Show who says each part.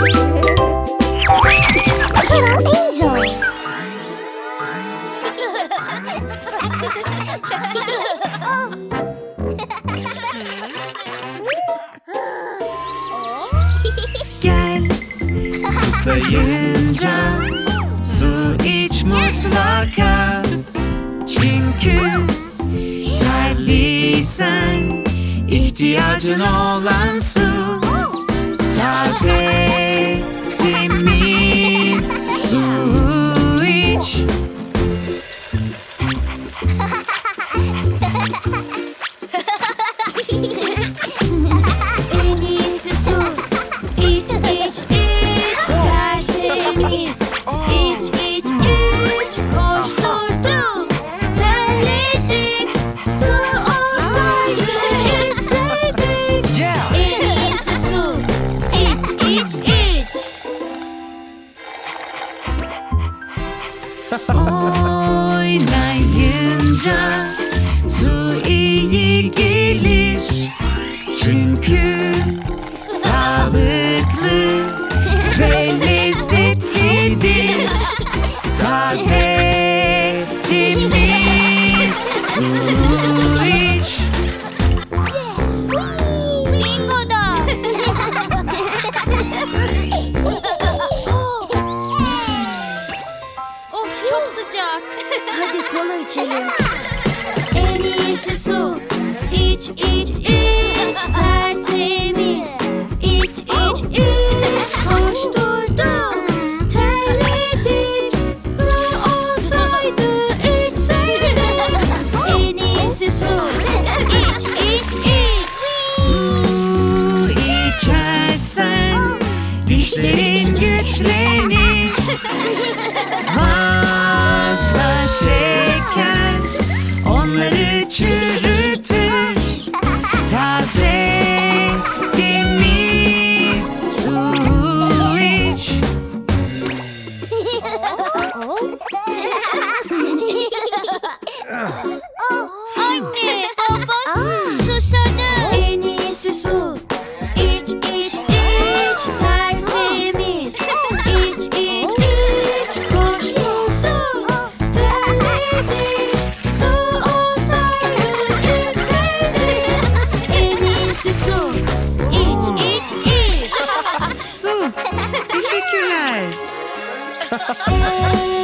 Speaker 1: Angel.
Speaker 2: Gel susayınca su iç mutlaka Çünkü terliysen ihtiyacın olan su Taze
Speaker 1: me.
Speaker 2: Oynayınca su iyi gelir. Çünkü sağlıklı ve lezzetlidir. Taze,
Speaker 3: Hadi kola içelim.
Speaker 1: En iyisi su. İç iç iç tertemiz. İç iç iç koşturduk. Terledik. Su olsaydı içseydik. En iyisi su. İç iç iç.
Speaker 2: Su içersen dişlerin güçlenir Teşekkürler